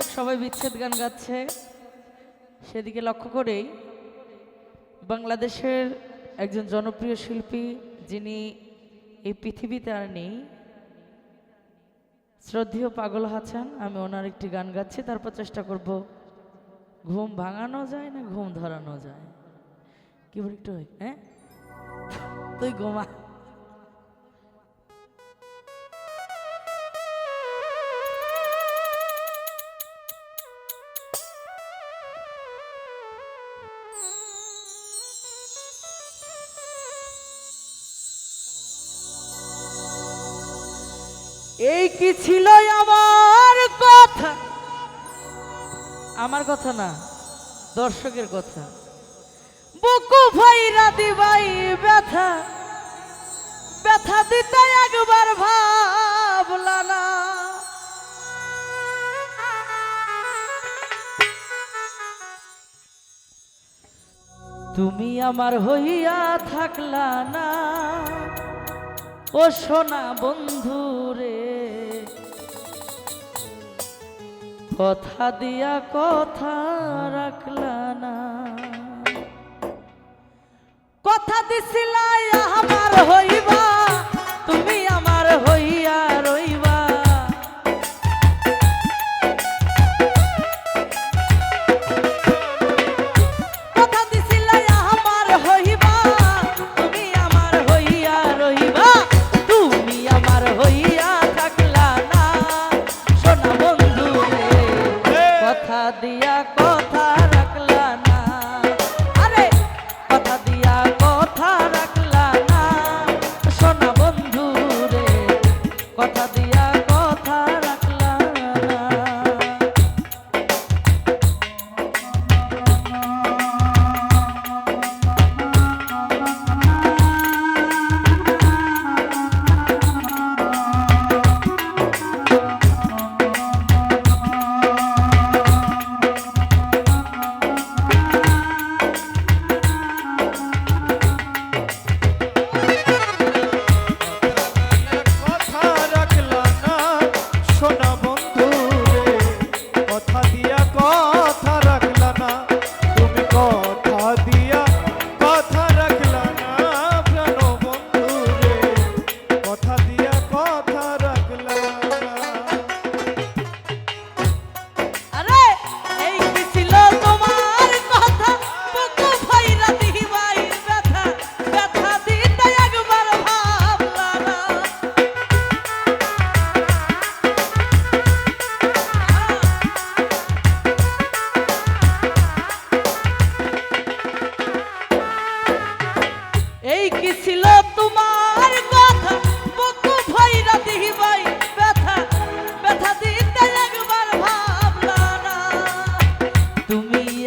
যুবক সবাই বিচ্ছেদ গান গাচ্ছে। সেদিকে লক্ষ্য করেই বাংলাদেশের একজন জনপ্রিয় শিল্পী, যিনি এই পৃথিবীতে আর নেই। শ্রদ্ধেয় পাগল হাসান আমি ওনার একটি গান গাচ্ছি, তারপর চেষ্টা করব ঘুম ভাঙানো যায় না ঘুম ধরানো যায়। কি একটু হ্যাঁ? তুই ঘুমা। এই কি ছিল আমার কথা? আমার কথা না, দর্শকের কথা। বুকু ভাই ভাইরা দিবাই ব্যথা। ব্যথা দিতে একবার ভাবলা না। তুমি আমার হইয়া থাকলা না। ও সোনা বন্ধু কথা দিয়া কথা রাখলা না। কথা দিছিলা আমার হইবা। কথা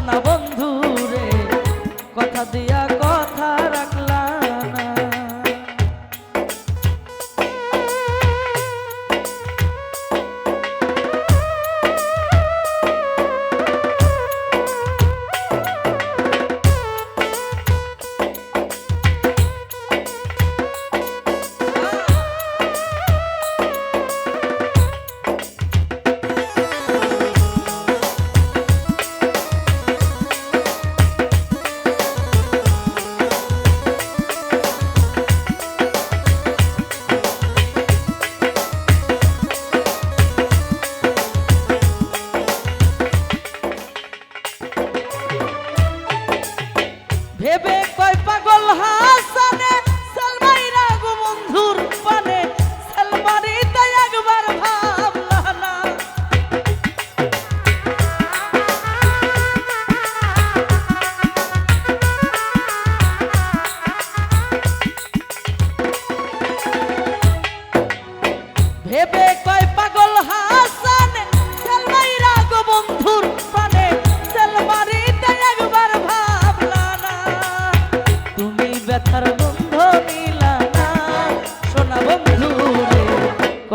না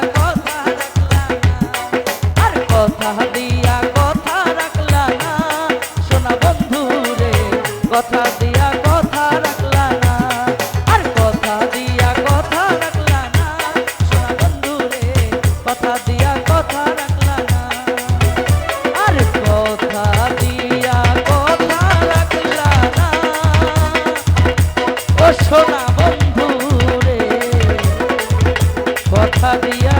la cosa.